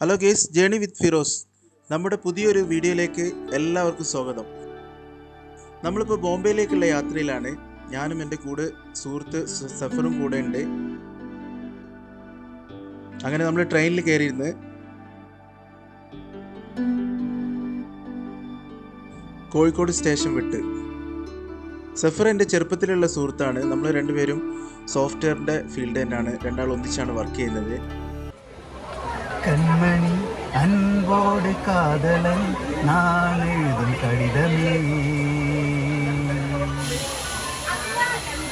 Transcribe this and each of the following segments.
Hello guys journey with Firoz നമ്മുടെ പുതിയൊരു വീഡിയോയിലേക്ക് എല്ലാവർക്കും സ്വാഗതം. നമ്മളിപ്പോൾ ബോംബെയിലേക്കുള്ള യാത്രയിലാണ്. ഞാനും എന്റെ കൂടെ സുഹൃത്ത് സഫറും കൂടെ ഉണ്ട്. അങ്ങനെ നമ്മൾ ട്രെയിനിൽ കയറിയിരുന്ന്. കോഴിക്കോട് സ്റ്റേഷൻ വിട്ട്. സഫർ എന്റെ ചെറുപ്പത്തിലുള്ള സുഹൃത്താണ്. നമ്മൾ രണ്ടുപേരും സോഫ്റ്റ്വെയറിന്റെ ഫീൽഡ് തന്നെയാണ്. രണ്ടാൾ ഒന്നിച്ചാണ് വർക്ക് ചെയ്യുന്നത്. கண்மணி அன்போடு காதலன் நான் எழுதும் கடிதமே.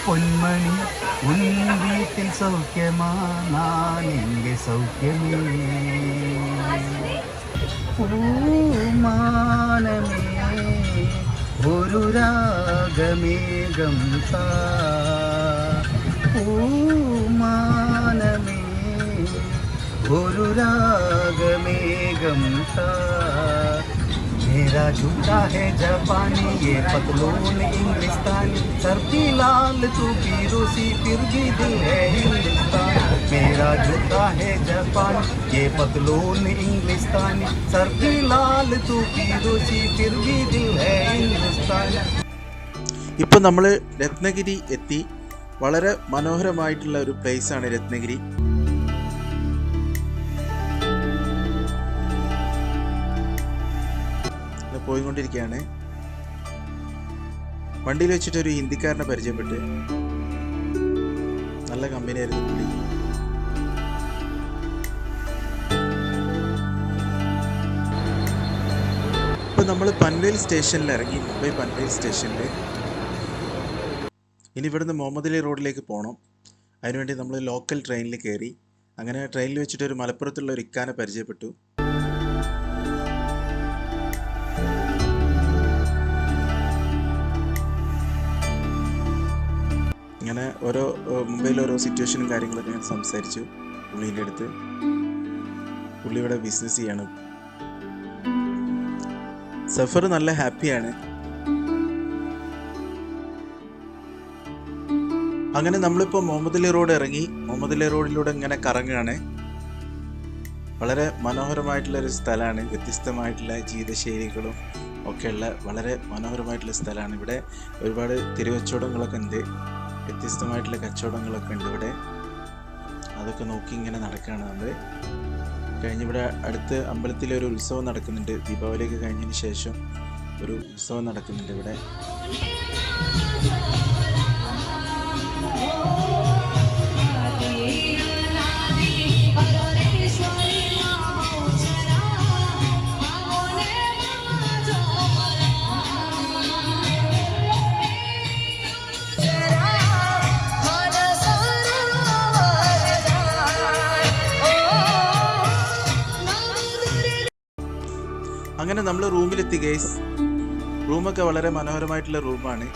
பொன்மணி உன் வீட்டில் சௌக்கியமா? நான் எங்கே சௌக்கியமே? பூமானமே ஒரு ராகமேகம் சா பூமா ഒരു രാഗമേഘം താ मेरा झूठा है जापानी ये पतलून इंग्लिस्तानी सर्दी लाल तू भी रूसी फिर भी दिल है हिंदुस्तानी मेरा झूठा है जापानी ये पतलून इंग्लिस्तानी सर्दी लाल तू भी रूसी फिर भी दिल है हिंदुस्तानी ഇപ്പോൾ നമ്മൾ രത്നഗിരി എത്തി വളരെ മനോഹരമായിട്ടുള്ള ഒരു place ആണ് രത്നഗിരി പോയിക്കൊണ്ടിരിക്കുകയാണ്. വണ്ടിയിൽ വെച്ചിട്ട് ഒരു ഹിന്ദിക്കാരനെ പരിചയപ്പെട്ട് നല്ല കമ്പനിയായിരുന്നു പുള്ളി. ഇപ്പൊ നമ്മൾ പൻവേൽ സ്റ്റേഷനിൽ ഇറങ്ങി മുംബൈ പൻവേൽ സ്റ്റേഷനിൽ ഇനി ഇവിടുന്ന് മുഹമ്മദലി റോഡിലേക്ക് പോകണം അതിനുവേണ്ടി നമ്മൾ ലോക്കൽ ട്രെയിനിൽ കയറി അങ്ങനെ ട്രെയിനിൽ വെച്ചിട്ട് ഒരു മലപ്പുറത്തുള്ള ഒരു ഇക്കാനെ പരിചയപ്പെട്ടു. ഇങ്ങനെ ഓരോ മുംബൈയിൽ ഓരോ സിറ്റുവേഷനും കാര്യങ്ങളൊക്കെ ഞാൻ സംസാരിച്ചു പുള്ളീന്റെ അടുത്ത്. പുള്ളി ഇവിടെ ബിസിനസ് ചെയ്യാണ്. സഫർ നല്ല ഹാപ്പിയാണ് അങ്ങനെ നമ്മളിപ്പോൾ മുഹമ്മദലി റോഡ് ഇറങ്ങി മുഹമ്മദലി റോഡിലൂടെ ഇങ്ങനെ കറങ്ങുകയാണ്. വളരെ മനോഹരമായിട്ടുള്ള ഒരു സ്ഥലമാണ്. വ്യത്യസ്തമായിട്ടുള്ള ജീവിതശൈലികളും ഒക്കെയുള്ള വളരെ മനോഹരമായിട്ടുള്ള സ്ഥലമാണ്. ഇവിടെ ഒരുപാട് തിരുവച്ചോടങ്ങളൊക്കെ ഉണ്ട്. വ്യത്യസ്തമായിട്ടുള്ള കച്ചവടങ്ങളൊക്കെ ഉണ്ട് ഇവിടെ. അതൊക്കെ നോക്കി ഇങ്ങനെ നടക്കുകയാണ് നമ്മൾ കഴിഞ്ഞിവിടെ അടുത്ത് അമ്പലത്തിൽ ഒരു ഉത്സവം നടക്കുന്നുണ്ട്. ദീപാവലിയൊക്കെ കഴിഞ്ഞതിന് ശേഷം ഒരു ഉത്സവം നടക്കുന്നുണ്ട് ഇവിടെ. അങ്ങനെ നമ്മൾ റൂമിലെത്തി ഗേസ് റൂമൊക്കെ വളരെ മനോഹരമായിട്ടുള്ള റൂമാണ്.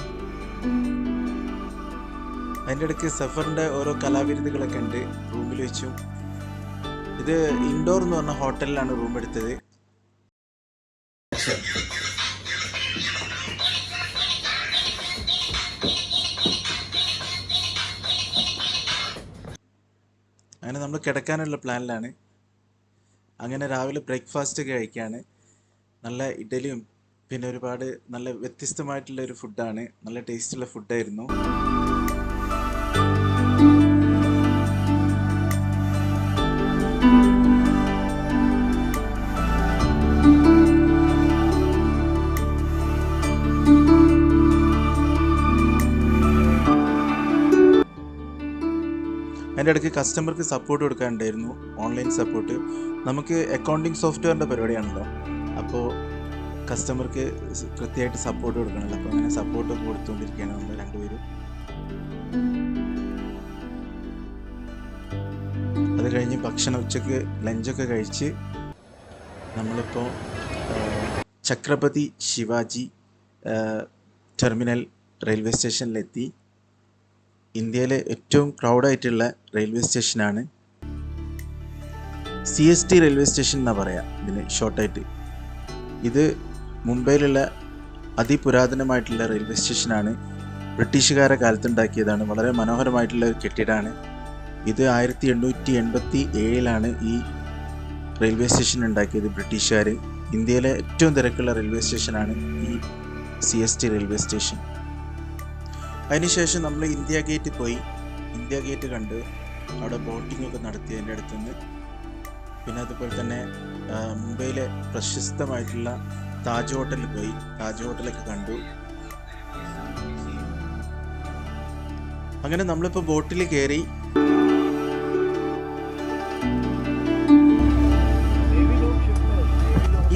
അതിന്റെ ഇടയ്ക്ക് സഫറിന്റെ ഓരോ കലാവിരുതികളൊക്കെ ഉണ്ട് റൂമിൽ വെച്ചും. ഇത് ഇൻഡോർ എന്ന് പറഞ്ഞ ഹോട്ടലിലാണ് റൂം എടുത്തത്. അങ്ങനെ നമ്മൾ കിടക്കാനുള്ള പ്ലാനിലാണ്. അങ്ങനെ രാവിലെ ബ്രേക്ക്ഫാസ്റ്റ് ഒക്കെ കഴിക്കുകയാണ് നല്ല ഇഡലിയും പിന്നെ ഒരുപാട് നല്ല വ്യത്യസ്തമായിട്ടുള്ള ഒരു ഫുഡാണ്. നല്ല ടേസ്റ്റുള്ള ഫുഡായിരുന്നു. അതിന്റെ ഇടയ്ക്ക് കസ്റ്റമർക്ക് സപ്പോർട്ട് കൊടുക്കാനുണ്ടായിരുന്നു. ഓൺലൈൻ സപ്പോർട്ട് നമുക്ക് അക്കൗണ്ടിങ് സോഫ്റ്റ്വെയറിന്റെ പരിപാടിയാണല്ലോ. അപ്പോൾ കസ്റ്റമർക്ക് കൃത്യമായിട്ട് സപ്പോർട്ട് കൊടുക്കണമല്ലോ അപ്പോൾ അങ്ങനെ സപ്പോർട്ട് കൊടുത്തുകൊണ്ടിരിക്കുകയാണ് നമ്മൾ രണ്ടുപേരും. അത് കഴിഞ്ഞ് ഭക്ഷണം ഉച്ചയ്ക്ക് ലഞ്ചൊക്കെ കഴിച്ച് നമ്മളിപ്പോൾ ഛത്രപതി ശിവാജി ടെർമിനൽ റെയിൽവേ സ്റ്റേഷനിലെത്തി. ഇന്ത്യയിലെ ഏറ്റവും ക്രൗഡായിട്ടുള്ള റെയിൽവേ സ്റ്റേഷനാണ് C S T railway station എന്നാണ് പറയുക ഇതിന് ഷോർട്ടായിട്ട് ഇത് മുംബൈയിലുള്ള അതിപുരാതനമായിട്ടുള്ള റെയിൽവേ സ്റ്റേഷനാണ്. ബ്രിട്ടീഷുകാരെ കാലത്തുണ്ടാക്കിയതാണ്. വളരെ മനോഹരമായിട്ടുള്ള ഒരു കെട്ടിടമാണ്. ഇത് ആയിരത്തി എണ്ണൂറ്റി എൺപത്തി ഏഴിലാണ് ഈ റെയിൽവേ സ്റ്റേഷൻ ഉണ്ടാക്കിയത് ബ്രിട്ടീഷുകാർ ഇന്ത്യയിലെ ഏറ്റവും തിരക്കുള്ള റെയിൽവേ സ്റ്റേഷനാണ് ഈ C S T railway station. അതിനുശേഷം നമ്മൾ ഇന്ത്യ ഗേറ്റ് പോയി. ഇന്ത്യ ഗേറ്റ് കണ്ട് അവിടെ ബോട്ടിങ്ങൊക്കെ നടത്തി അതിന്റെ അടുത്തുനിന്ന് പിന്നെ അതുപോലെ തന്നെ മുംബൈയിലെ പ്രശസ്തമായിട്ടുള്ള താജ് ഹോട്ടലിൽ പോയി. താജ് ഹോട്ടലൊക്കെ കണ്ടു. അങ്ങനെ നമ്മളിപ്പോൾ ബോട്ടിൽ കയറി.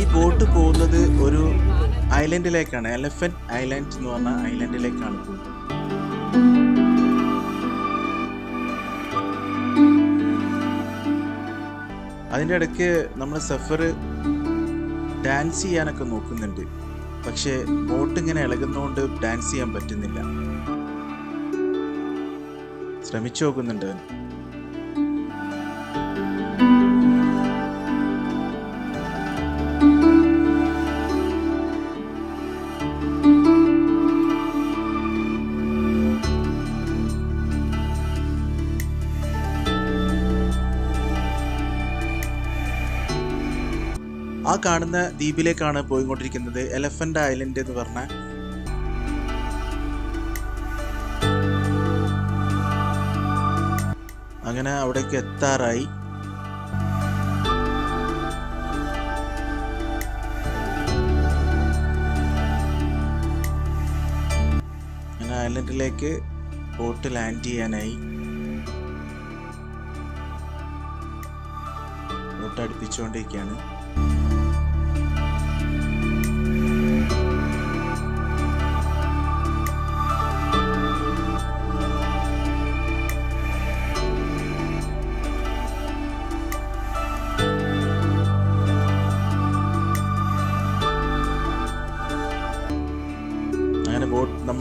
ഈ ബോട്ട് പോകുന്നത് ഒരു ഐലൻഡിലേക്കാണ്. എലഫന്റ് ഐലൻഡ് എന്ന് പറഞ്ഞ ഐലൻഡിലേക്കാണ് പോകുന്നത്. അതിന്റെ ഇടയ്ക്ക് നമ്മൾ സഫർ ഡാൻസ് ചെയ്യാനൊക്കെ നോക്കുന്നുണ്ട്. പക്ഷേ ബോട്ട് ഇങ്ങനെ ഇളകുന്നതുകൊണ്ട് ഡാൻസ് ചെയ്യാൻ പറ്റുന്നില്ല. ശ്രമിച്ചു നോക്കുന്നുണ്ട് അവൻ. കാണുന്ന ദ്വീപിലേക്കാണ് പോയിക്കൊണ്ടിരിക്കുന്നത്. എലഫന്റ് ഐലൻഡ് എന്ന് പറഞ്ഞ അങ്ങനെ അവിടേക്ക് എത്താറായി. ഐലൻഡിലേക്ക് ബോട്ട് ലാൻഡ് ചെയ്യാനായി. ബോട്ട് അടുപ്പിച്ചുകൊണ്ടിരിക്കുകയാണ്.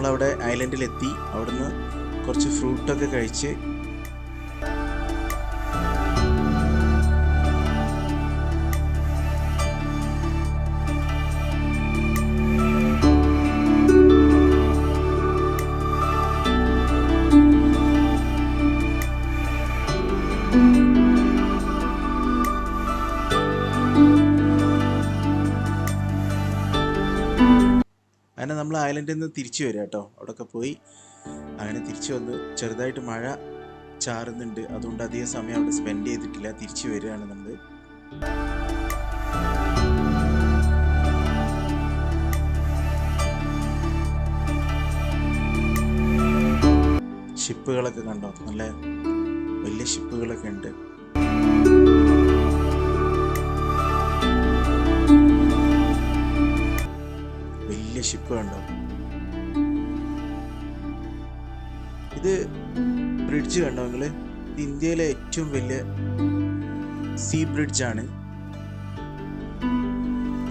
നമ്മളവിടെ ഐലൻഡിലെത്തി അവിടുന്ന് കുറച്ച് ഫ്രൂട്ടൊക്കെ കഴിച്ച് അങ്ങനെ നമ്മൾ ഐലൻഡിൽ നിന്ന് തിരിച്ചു വരിക കേട്ടോ. അവിടെയൊക്കെ പോയി അങ്ങനെ തിരിച്ചു വന്ന് ചെറുതായിട്ട് മഴ ചാറുന്നുണ്ട്. അതുകൊണ്ട് അധികം സമയം അവിടെ സ്പെൻഡ് ചെയ്തിട്ടില്ല. തിരിച്ചു വരികയാണ് നമ്മൾ ഷിപ്പുകളൊക്കെ കണ്ടോ? നല്ല വലിയ ഷിപ്പുകളൊക്കെ ഉണ്ട്. ഷിപ്പ് കണ്ടോ ഇത് ബ്രിഡ്ജ് കണ്ടോ നിങ്ങൾ? ഇത് ഇന്ത്യയിലെ ഏറ്റവും വലിയ സീ ബ്രിഡ്ജ് ആണ്.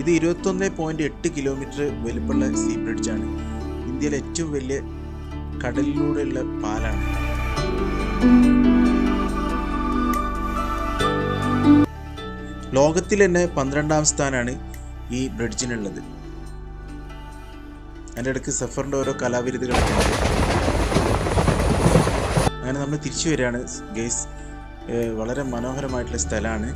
ഇത് ഇരുപത്തൊന്ന് പോയിന്റ് എട്ട് കിലോമീറ്റർ വലുപ്പമുള്ള സീ ബ്രിഡ്ജ് ആണ്. ഇന്ത്യയിലെ ഏറ്റവും വലിയ കടലിലൂടെയുള്ള പാലാണ്. ലോകത്തിൽ തന്നെ പന്ത്രണ്ടാം സ്ഥാനമാണ് ഈ ബ്രിഡ്ജിനുള്ളത്. അതിന്റെ ഇടയ്ക്ക് സഫറിന്റെ ഓരോ കലാവിരുതുകളൊക്കെ ഉണ്ട്. അങ്ങനെ നമ്മൾ തിരിച്ചു വരികയാണ്. ഗേസ് വളരെ മനോഹരമായിട്ടുള്ള സ്ഥലമാണ്.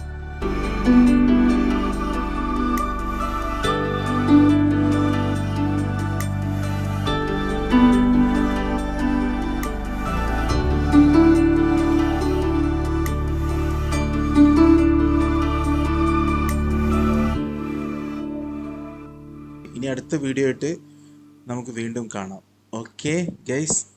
ഇനി അടുത്ത വീഡിയോ ആയിട്ട് നമുക്ക് വീണ്ടും കാണാം. Okay guys